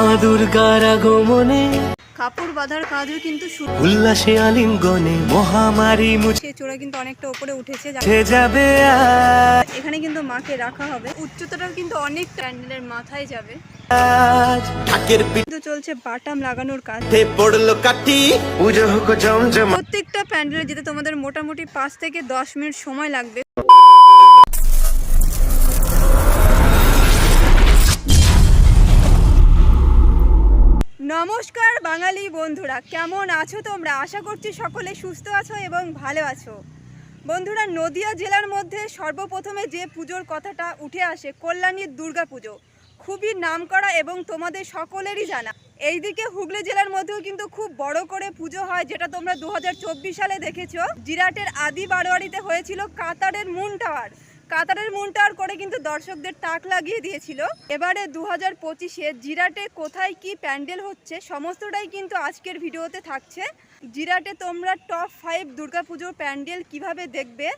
মা দুর্গার আগমনে কাপড় বাঁধার কাজও কিন্তু উল্লাসে আলিঙ্গনে মহামারী মুছে কিন্তু অনেকটা উপরে উঠেছে যাবে এখানে কিন্তু মাকে রাখা হবে। উচ্চতাটাও কিন্তু অনেক প্যান্ডেলের মাথায় যাবে। ঢাকের কিন্তু চলছে বাটাম লাগানোর কাজ। পিঠে পড়ল কাটি পুজো হোক জমজম প্রত্যেকটা প্যান্ডেলে যেতে তোমাদের মোটামুটি পাঁচ থেকে দশ মিনিট সময় লাগবে। নমস্কার বাঙালি বন্ধুরা, কেমন আছো তোমরা? আশা করছি সকলে সুস্থ আছো এবং ভালো আছো। বন্ধুরা, নদিয়া জেলার মধ্যে সর্বপ্রথমে যে পুজোর কথাটা উঠে আসে, কল্যাণীর দুর্গা পুজো। খুবই নামকরা এবং তোমাদের সকলেরই জানা। এইদিকে হুগলি জেলার মধ্যেও কিন্তু খুব বড় করে পুজো হয়, যেটা তোমরা দু হাজার চব্বিশ সালে দেখেছ। জিরাটের আদি বারোয়ারিতে হয়েছিল কাতারের মুন টাওয়ার। কাতারের মুন টাওয়ার করে কিন্তু দর্শকদের তাক লাগিয়ে দিয়েছিল। এবারে দু হাজার পঁচিশে জিরাটে কোথায় কি প্যান্ডেল হচ্ছে, সমস্তটাই কিন্তু আজকের ভিডিওতে থাকছে। জিরাটে তোমরা টপ ফাইভ দুর্গাপুজোর প্যান্ডেল কীভাবে দেখবে,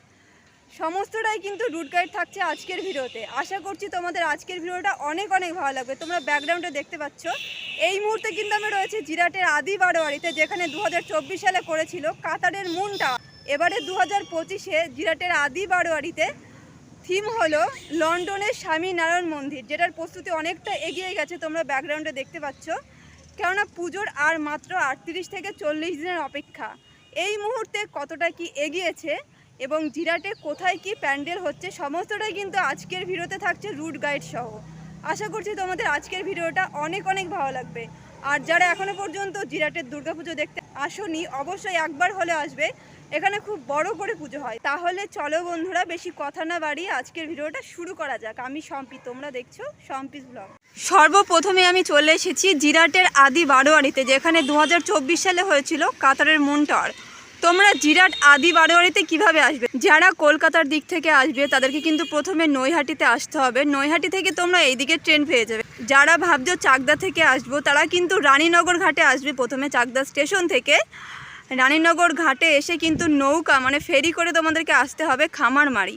সমস্তটাই কিন্তু রুট গাইড থাকছে আজকের ভিডিওতে। আশা করছি তোমাদের আজকের ভিডিওটা অনেক অনেক ভালো লাগবে। তোমরা ব্যাকগ্রাউন্ডে দেখতে পাচ্ছ। এই মুহূর্তে কিন্তু আমি রয়েছে জিরাটের আদি বারোয়ারিতে, যেখানে দু হাজার চব্বিশ সালে করেছিল কাতারের মুনটা। এবারে দু হাজার পঁচিশে জিরাটের আদি বারোয়ারিতে থিম হলো লন্ডনের স্বামীনারায়ণ মন্দির, যেটার প্রস্তুতি অনেকটা এগিয়ে গেছে তোমরা ব্যাকগ্রাউন্ডে দেখতে পাচ্ছ। কেননা পুজোর আর মাত্র আটত্রিশ থেকে চল্লিশ দিনের অপেক্ষা। এই মুহূর্তে কতটা কি এগিয়েছে এবং জিরাটে কোথায় কি প্যান্ডেল হচ্ছে, সমস্তটাই কিন্তু আজকের ভিডিওতে থাকছে রুট গাইড সহ। আশা করছি তোমাদের আজকের ভিডিওটা অনেক অনেক ভালো লাগবে। আর যারা এখনও পর্যন্ত জিরাটের দুর্গাপুজো দেখতে আসনি, অবশ্যই একবার হলে আসবে। এখানে খুব বড় করে পুজো হয়। তাহলে চলো বন্ধুরা, বেশি কথা না বাড়িয়ে আজকের ভিডিওটা শুরু করা যাক। আমি সম্পি তোমরা দেখছ সম্পিস ব্লগ। সর্বপ্রথমে আমি চলে এসেছি জিরাটের আদি বারোয়ারিতে, যেখানে দু হাজার চব্বিশ সালে হয়েছিল কাতারের মুন তোমরা জিরাট আদি বারোয়ারিতে কীভাবে আসবে? যারা কলকাতার দিক থেকে আসবে, তাদেরকে কিন্তু প্রথমে নৈহাটিতে আসতে হবে। নৈহাটি থেকে তোমরা এইদিকে ট্রেন পেয়ে যাবে। যারা ভাবছ চাকদা থেকে আসব, তারা কিন্তু রানীনগর ঘাটে আসবে প্রথমে চাকদা স্টেশন থেকে। রানীনগর ঘাটে এসে কিন্তু নৌকা মানে ফেরি করে তোমাদেরকে আসতে হবে খামারমারি।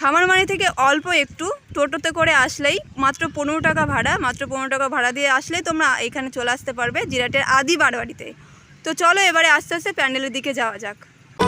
খামারমারি থেকে অল্প একটু টোটোতে করে আসলেই মাত্র পনেরো টাকা ভাড়া, মাত্র পনেরো টাকা ভাড়া দিয়ে আসলেই তোমরা এখানে চলে আসতে পারবে, জিরাটের আদি বারোয়ারিতে। তো চলো এবারে আস্তে আস্তে প্যান্ডেলের দিকে যাওয়া যাক।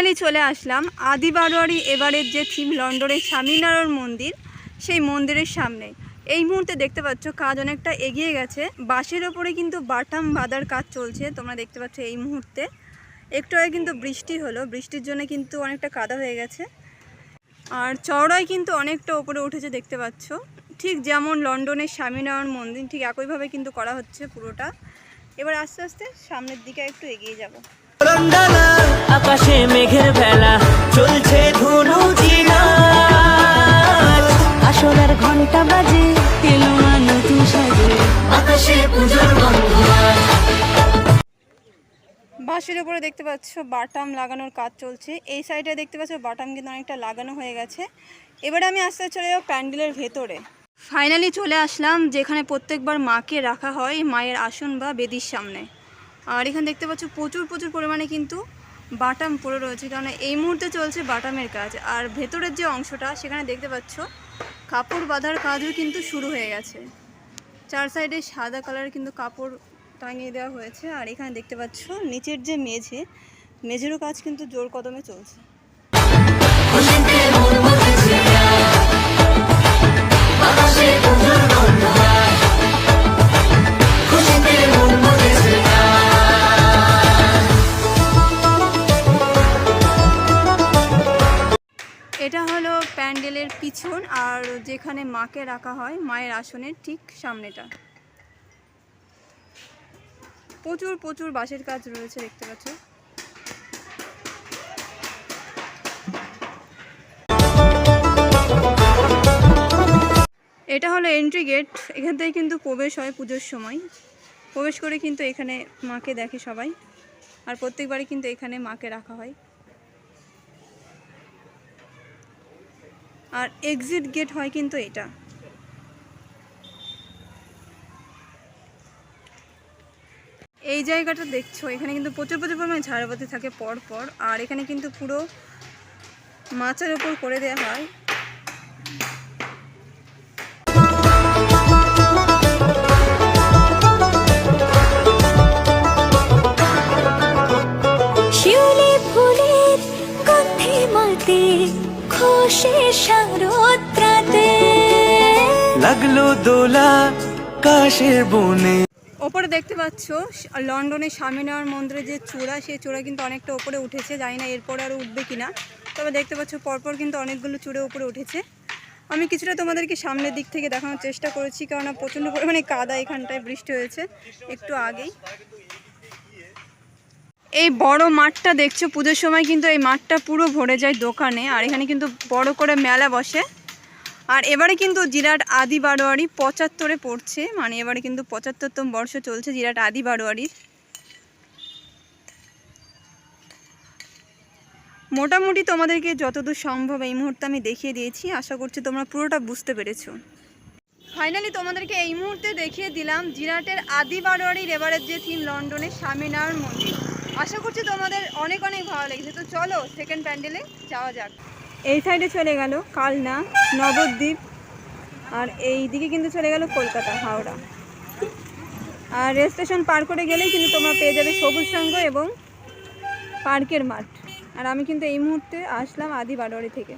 ফাইনালি চলে আসলাম আদি বারোয়ারি এবারের যে থিম লন্ডনের স্বামীনারায়ণ মন্দির, সেই মন্দিরের সামনে। এই মুহূর্তে দেখতে পাচ্ছ কাজ অনেকটা এগিয়ে গেছে। বাঁশের ওপরে কিন্তু বাটাম বাঁধার কাজ চলছে, তোমরা দেখতে পাচ্ছ এই মুহূর্তে। একটু আগে কিন্তু বৃষ্টি হলো, বৃষ্টির জন্য কিন্তু অনেকটা কাদা হয়ে গেছে। আর চওড়ায় কিন্তু অনেকটা ওপরে উঠেছে দেখতে পাচ্ছ। ঠিক যেমন লন্ডনের স্বামীনারায়ণ মন্দির, ঠিক একইভাবে কিন্তু করা হচ্ছে পুরোটা। এবার আস্তে আস্তে সামনের দিকে একটু এগিয়ে যাব। আকাশে মেঘের বেলা চলছে ধুনু আসরের ঘণ্টা বাজে এলো নতুন সাজে। আকাশে পুজোর বাঁশের উপরে দেখতে পাচ্ছ বাটাম লাগানোর কাজ চলছে। এই সাইডে দেখতে পাচ্ছ বাটাম কিন্তু অনেকটা লাগানো হয়ে গেছে। এবারে আমি আস্তে আস্তে চলে যাব প্যান্ডেলের ভেতরে। ফাইনালি চলে আসলাম যেখানে প্রত্যেকবার মাকে রাখা হয় মায়ের আসন বা বেদির সামনে। আর এখানে দেখতে পাচ্ছ প্রচুর প্রচুর পরিমাণে কিন্তু বাটাম পড়ে রয়েছে কারণ এই মুহূর্তে চলছে বাটামের কাজ। আর ভেতরের যে অংশটা, সেখানে দেখতে পাচ্ছ, কাপড় বাঁধার কাজও কিন্তু শুরু হয়ে গেছে। চার সাইডে সাদা কালার কিন্তু কাপড় টাঙিয়ে দেওয়া হয়েছে, আর এখানে দেখতে পাচ্ছ, নিচের যে মেঝে, মেঝেরও কাজ কিন্তু জোর কদমে চলছে। পিছন আর যেখানে মাকে রাখা হয়, মায়ের আসনের ঠিক সামনেটা। প্রচুর প্রচুর বাঁশের কাজ রয়েছে দেখতে পাচ্ছ। এটা হলো এন্ট্রি গেট এখান থেকে কিন্তু প্রবেশ হয় পুজোর সময়। প্রবেশ করে কিন্তু এখানে মাকে দেখে সবাই, আর প্রত্যেকবারই কিন্তু এখানে মাকে রাখা হয়। আর এক্সিট গেট হয় কিন্তু এটা। এই জায়গাটা দেখছ, এখানে কিন্তু প্রচুর প্রচুর পরিমাণে ঝাড়বাতি থাকে পর পর আর এখানে কিন্তু পুরো মাছের ওপর করে দেওয়া হয়। শিউলি ফুলের গন্ধে মাতে খুশি লাগল দোলা কাশের বনে। ওপরে দেখতে পাচ্ছ লন্ডনের স্বামীনারায়ণ মন্দিরের যে চূড়া, সেই চূড়া কিন্তু অনেকটা ওপরে উঠেছে, জানি না এরপরে আরও উঠবে কিনা। তবে দেখতে পাচ্ছ, পরপর কিন্তু অনেকগুলো চূড়ে উপরে উঠেছে। আমি কিছুটা তোমাদেরকে সামনের দিক থেকে দেখানোর চেষ্টা করেছি, কেননা প্রচণ্ড পরিমাণে কাদা এখানটায়, বৃষ্টি হয়েছে একটু আগেই। এই বড় মাঠটা দেখছ, পুজোর সময় কিন্তু এই মাঠটা পুরো ভরে যায় দোকানে, আর এখানে কিন্তু বড় করে মেলা বসে। আর এবারে কিন্তু জিরাট আদি বারোয়ারি পঁচাত্তরে পড়ছে মানে এবারে কিন্তু পঁচাত্তরতম বর্ষ চলছে জিরাট আদি বারোয়ারির মোটামুটি তোমাদেরকে যতদূর সম্ভব এই মুহূর্তে আমি দেখিয়ে দিয়েছি, আশা করছি তোমরা পুরোটা বুঝতে পেরেছ। ফাইনালি তোমাদেরকে এই মুহূর্তে দেখিয়ে দিলাম জিরাটের আদি বারোয়ারির এবারের যে থিম লন্ডনের স্বামীনারায়ণ মন্দির। আশা করছি তোমাদের অনেক অনেক ভালো লেগেছে, তো চলো সেকেন্ড প্যান্ডেলে যাওয়া যাক। এই সাইডে চলে গেল কালনা, নবদ্বীপ, আর এই দিকে কিন্তু চলে গেল কলকাতা, হাওড়া। আর রেল স্টেশন পার করে গেলেই কিন্তু তোমরা পেয়ে যাবে সবুজ সংঘ এবং পার্কের মাঠ। আর আমি কিন্তু এই মুহূর্তে আসলাম আদি বারোয়ারি থেকে।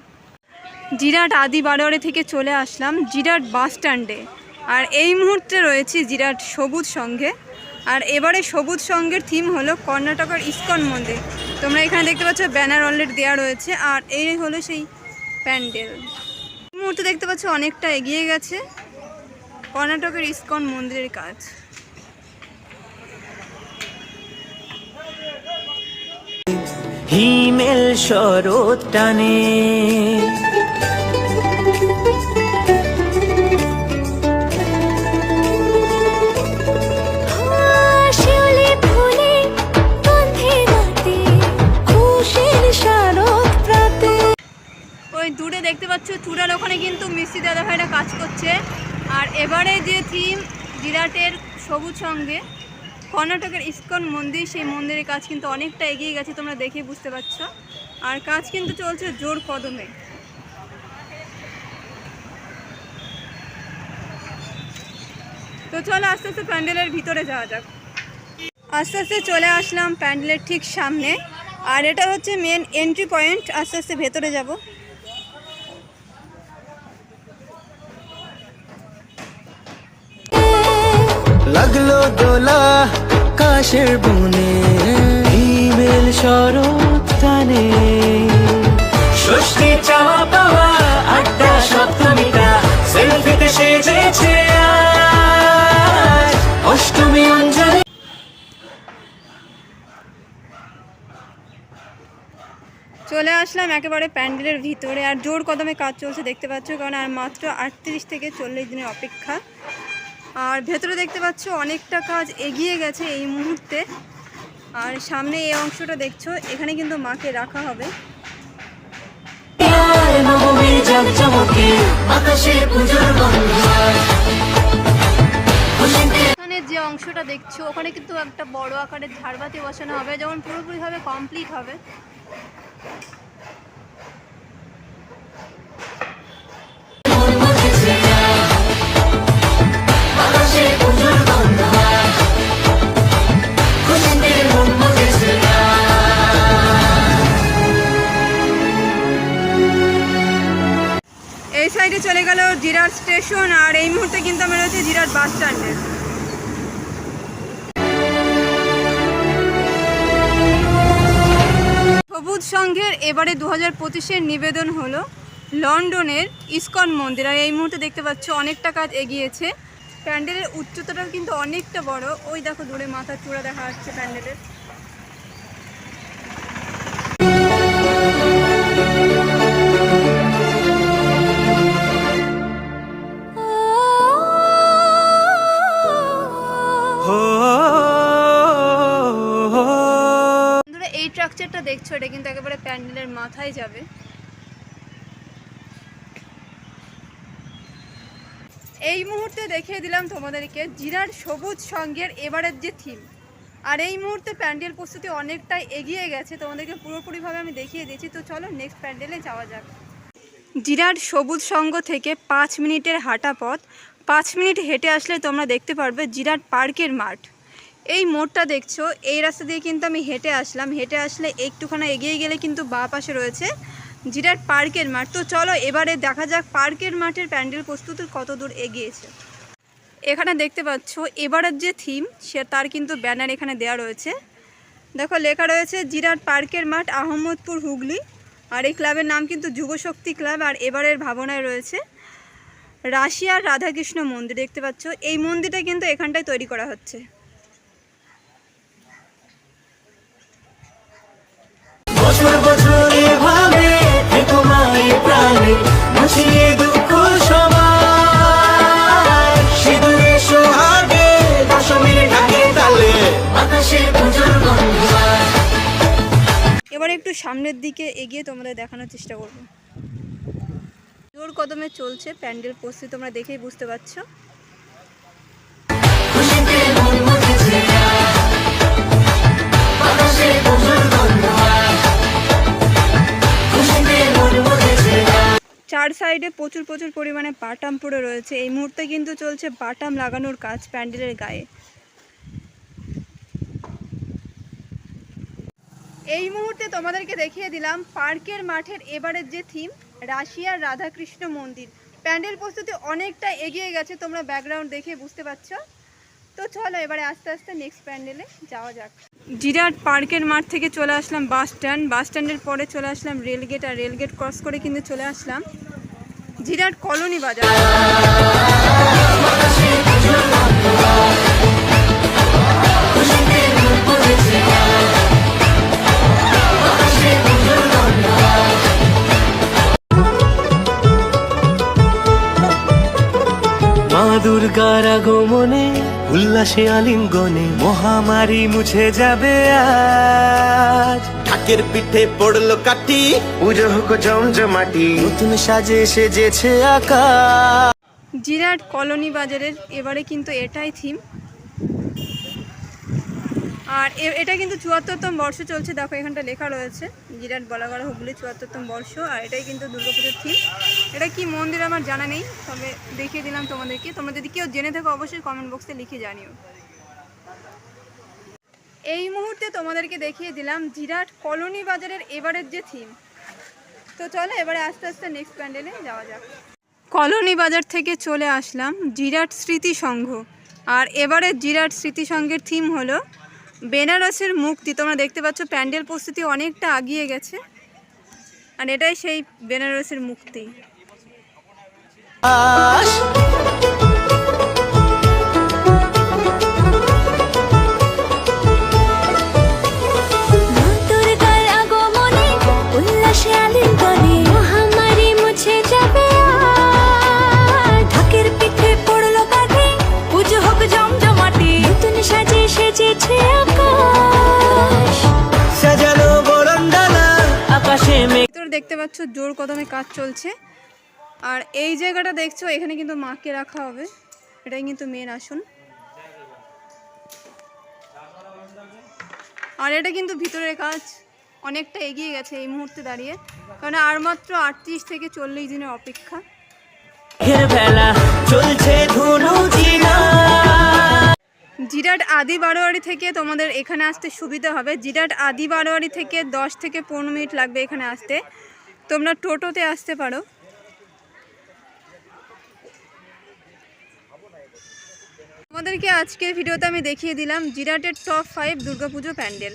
জিরাট আদি বারোয়ারি থেকে চলে আসলাম জিরাট বাস স্ট্যান্ডে। আর এই মুহূর্তে রয়েছে জিরাট সবুজ সঙ্গে। আর এবারে সবুজ সঙ্গের থিম হলো কর্ণাটকের ইস্কন মন্দির। তোমরা এখানে দেখতে পাচ্ছ ব্যানার অলরেডি দেওয়া রয়েছে, আর এই হলো সেই প্যান্ডেল। মুহূর্তে দেখতে পাচ্ছ অনেকটা এগিয়ে গেছে। কর্ণাটকের ইস্কন মন্দিরের কাজ। হিমেল শরৎ টানে পাচ্ছ চূড়ার ওখানে কিন্তু মিষ্টি দাদা ভাইরা কাজ করছে। আর এবারে যে থিম জিরাটের সবুজ সঙ্গে, কর্ণাটকের ইস্কন মন্দির, সেই মন্দিরের কাজ কিন্তু অনেকটা এগিয়ে গেছে, তোমরা দেখে বুঝতে পারছ। আর কাজ কিন্তু চলছে জোর কদমে। তো চলো আস্তে আস্তে প্যান্ডেলের ভিতরে যাওয়া যাক। আস্তে আস্তে চলে আসলাম প্যান্ডেলের ঠিক সামনে। আর এটা হচ্ছে মেন এন্ট্রি পয়েন্ট আস্তে আস্তে ভেতরে যাব। দোলা কাশের বনে হিমেল শরৎ টানে। ষষ্ঠী চাওয়া পাওয়া আড্ডা সপ্তমীটা সেলফিতে সেজেছে অষ্টমী অঞ্জলি। চলে আসলাম একেবারে প্যান্ডেলের ভিতরে আর জোর কদমে কাজ চলছে দেখতে পাচ্ছ কারণ আর মাত্র আটত্রিশ থেকে চল্লিশ দিনের অপেক্ষা। আর ভেতরে দেখতে পাচ্ছ অনেকটা কাজ এগিয়ে গেছে এই মুহূর্তে। আর সামনে এই অংশটা দেখছ এখানে কিন্তু মাকে রাখা হবে। এখানে যে অংশটা দেখছ ওখানে কিন্তু একটা বড় আকারের ঝাড়বাতি বসানো হবে যেমন পুরোপুরিভাবে কমপ্লিট হবে। চলে গেল জিরাট স্টেশন, আর এই মুহূর্তে কিন্তু আমরা রয়েছে জিরাট বাস স্ট্যান্ডে। সবুজ সংঘের এবারে দু হাজার নিবেদন হলো লন্ডনের ইস্কন মন্দির, আর এই মুহূর্তে দেখতে পাচ্ছ অনেকটা কাজ এগিয়েছে। প্যান্ডেলের উচ্চতাটাও কিন্তু অনেকটা বড়। ওই দেখো দূরে মাথার চূড়া দেখা যাচ্ছে প্যান্ডেলের। দেখছ এটা কিন্তু একেবারে প্যান্ডেলের মাথায় যাবে। এই মুহূর্তে দেখিয়ে দিলাম তোমাদেরকে জিরার সবুজ সঙ্গের এবারের যে থিম আর এই মুহূর্তে প্যান্ডেল প্রস্তুতি অনেকটাই এগিয়ে গেছে, তোমাদেরকে পুরোপুরিভাবে আমি দেখিয়ে দিয়েছি তো চলো নেক্সট প্যান্ডেলে যাওয়া যাক। জিরার সবুজ সঙ্গ থেকে পাঁচ মিনিটের হাঁটা পথ। পাঁচ মিনিট হেঁটে আসলে তোমরা দেখতে পারবে জিরাট পার্কের মাঠ। এই মোড়টা দেখছ, এই রাস্তা দিয়ে কিন্তু আমি হেঁটে আসলাম। হেঁটে আসলে একটুখানি এগিয়ে গেলে কিন্তু বাঁ পাশে রয়েছে জিরাট পার্কের মাঠ। তো চলো, এবারে দেখা যাক পার্কের মাঠের প্যান্ডেল প্রস্তুতির কত দূর এগিয়েছে। এখানে দেখতে পাচ্ছ, এবারের যে থিম, সে তার কিন্তু ব্যানার এখানে দেওয়া রয়েছে। দেখো, লেখা রয়েছে জিরাট পার্কের মাঠ, আহমদপুর হুগলি। আর এই ক্লাবের নাম কিন্তু যুবশক্তি ক্লাব, আর এবারের ভাবনায় রয়েছে রাশিয়ার রাধাকৃষ্ণ মন্দির। দেখতে পাচ্ছ, এই মন্দিরটা কিন্তু এখানটায় তৈরি করা হচ্ছে। একটু সামনের দিকে এগিয়ে তোমাদের দেখানোর চেষ্টা করব। জোর কদমে চলছে প্যান্ডেল প্রস্তুতি, তোমরা দেখেই বুঝতে পারছ। চার সাইডে প্রচুর প্রচুর পরিমাণে বাটাম পড়ে রয়েছে। এই মুহূর্তে কিন্তু চলছে বাটাম লাগানোর কাজ প্যান্ডেলের গায়ে। এই মুহূর্তে তোমাদেরকে দেখিয়ে দিলাম পার্কের মাঠের এবারের যে থিম, রাশিয়ার রাধাকৃষ্ণ মন্দির। প্যান্ডেল প্রস্তুতি অনেকটা এগিয়ে গেছে, তোমরা ব্যাকগ্রাউন্ড দেখে বুঝতে পারছ। তো চলো এবারে আস্তে আস্তে নেক্সট প্যান্ডেলে যাওয়া যাক। জিরাট পার্কের মাঠ থেকে চলে আসলাম বাস স্ট্যান্ড। বাস স্ট্যান্ডের পরে চলে আসলাম রেলগেট, আর রেলগেট ক্রস করে কিন্তু চলে আসলাম জিরাট কলোনি বাজার। দুর্গার আগমনে উল্লাসে আলিঙ্গনে মহামারী মুছে যাবে আজ। ঢাকের পিঠে পড়ল কাটি পুজো হোক জমজমাটি নতুন সাজে সেজেছে আকাশ। জিরাট কলোনি বাজারের এবারে কিন্তু এটাই থিম আর এটা কিন্তু চুয়াত্তরতম বর্ষ চলছে দেখো এখানটা লেখা রয়েছে। জিরাট বলাগড়া হুগলি চুয়াত্তরতম বর্ষ, আর এটাই কিন্তু দুর্গাপুজোর থিম এটা কি মন্দির আমার জানা নেই, তবে দেখিয়ে দিলাম তোমাদেরকে। তোমরা যদি কেউ জেনে থাকো, অবশ্যই কমেন্ট বক্সে লিখে জানিও। এই মুহূর্তে তোমাদেরকে দেখিয়ে দিলাম জিরাট কলোনি বাজারের এবারের যে থিম তো চলো, এবারে আস্তে আস্তে নেক্সট প্যান্ডেলে যাওয়া যাক। কলোনি বাজার থেকে চলে আসলাম জিরাট স্মৃতি সংঘ আর এবারে জিরাট স্মৃতি সংঘের থিম হলো বেনারসের মুক্তি, তোমরা দেখতে পাচ্ছ প্যান্ডেল প্রস্তুতি অনেকটা আগিয়ে গেছে। আর এটাই সেই বেনারসের মুক্তি। দেখতে পাচ্ছ, জোর কদমে কাজ চলছে। আর এই জায়গাটা দেখছ, এখানে কিন্তু মাকে রাখা হবে। এটাই কিন্তু মেন আসন। আর এটা কিন্তু ভিতরের কাজ। অনেকটা এগিয়ে গেছে এই মুহূর্তে দাঁড়িয়ে। কারণ আর মাত্র আটত্রিশ থেকে চল্লিশ দিনের অপেক্ষা। চলছে জিরাট আদি বারোয়ারি থেকে তোমাদের এখানে আসতে সুবিধা হবে। জিরাট আদি বারোয়ারি থেকে দশ থেকে পনেরো মিনিট লাগবে এখানে আসতে। তোমরা টোটোতে আসতে পারো। তোমাদেরকে আজকের ভিডিওতে আমি দেখিয়ে দিলাম জিরাটের টপ ফাইভ দুর্গাপুজো প্যান্ডেল।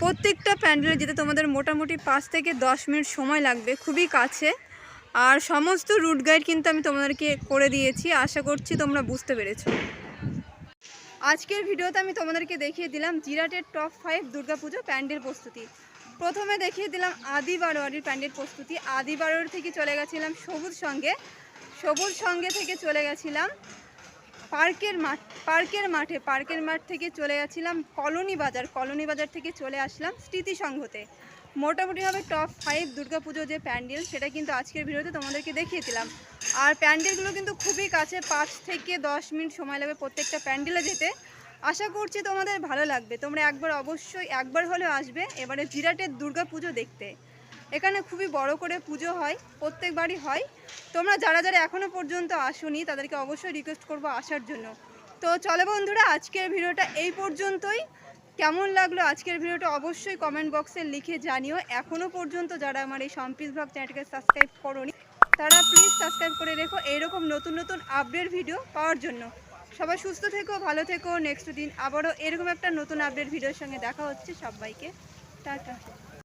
প্রত্যেকটা প্যান্ডেলে যেতে তোমাদের মোটামুটি পাঁচ থেকে দশ মিনিট সময় লাগবে, খুবই কাছে। আর সমস্ত রুট গাইড কিন্তু আমি তোমাদেরকে করে দিয়েছি। আশা করছি তোমরা বুঝতে পেরেছ। আজকের ভিডিওতে আমি তোমাদেরকে দেখিয়ে দিলাম জিরাটের টপ ফাইভ দুর্গাপুজো প্যান্ডেল প্রস্তুতি। প্রথমে দেখিয়ে দিলাম আদি বারোয়ারির প্যান্ডেল প্রস্তুতি। আদি বারোয়ারি থেকে চলে গেছিলাম সবুজ সঙ্গে। সবুজ সঙ্গে থেকে চলে গেছিলাম পার্কের মাঠ, পার্কের মাঠে, পার্কের মাঠ থেকে চলে গেছিলাম কলোনি বাজার। কলোনি বাজার থেকে চলে আসলাম স্মৃতি সংঘতে মোটামুটিভাবে টপ ফাইভ দুর্গাপুজো যে প্যান্ডেল, সেটা কিন্তু আজকের ভিডিওতে তোমাদেরকে দেখিয়েছিলাম আর প্যান্ডেলগুলো কিন্তু খুবই কাছে, পাঁচ থেকে দশ মিনিট সময় লাগবে প্রত্যেকটা প্যান্ডেলে যেতে। আশা করছি তোমাদের ভালো লাগবে। তোমরা একবার অবশ্যই একবার হলেও আসবে, এবারে জিরাটের দুর্গাপুজো দেখতে। এখানে খুবই বড় করে পুজো হয়, প্রত্যেকবারই হয়। তোমরা যারা যারা এখনও পর্যন্ত আসোনি, তাদেরকে অবশ্যই রিকোয়েস্ট করব আসার জন্য। তো চলো বন্ধুরা, আজকের ভিডিওটা এই পর্যন্তই। কেমন লাগল আজকের ভিডিওটা অবশ্যই কমেন্ট বক্সে লিখে জানিও। এখনও পর্যন্ত যারা আমার এই সম্পিস ভাব চ্যানেলটাকে সাবস্ক্রাইব করোনি, তারা প্লিজ সাবস্ক্রাইব করে রেখো। এরকম নতুন নতুন আপডেট ভিডিও পাওয়ার জন্য। সবাই সুস্থ থেকো, ভালো থেকো। নেক্সট দিন আবারও এরকম একটা নতুন আপডেট ভিডিওর সঙ্গে দেখা হচ্ছে সবাইকে। টাটা।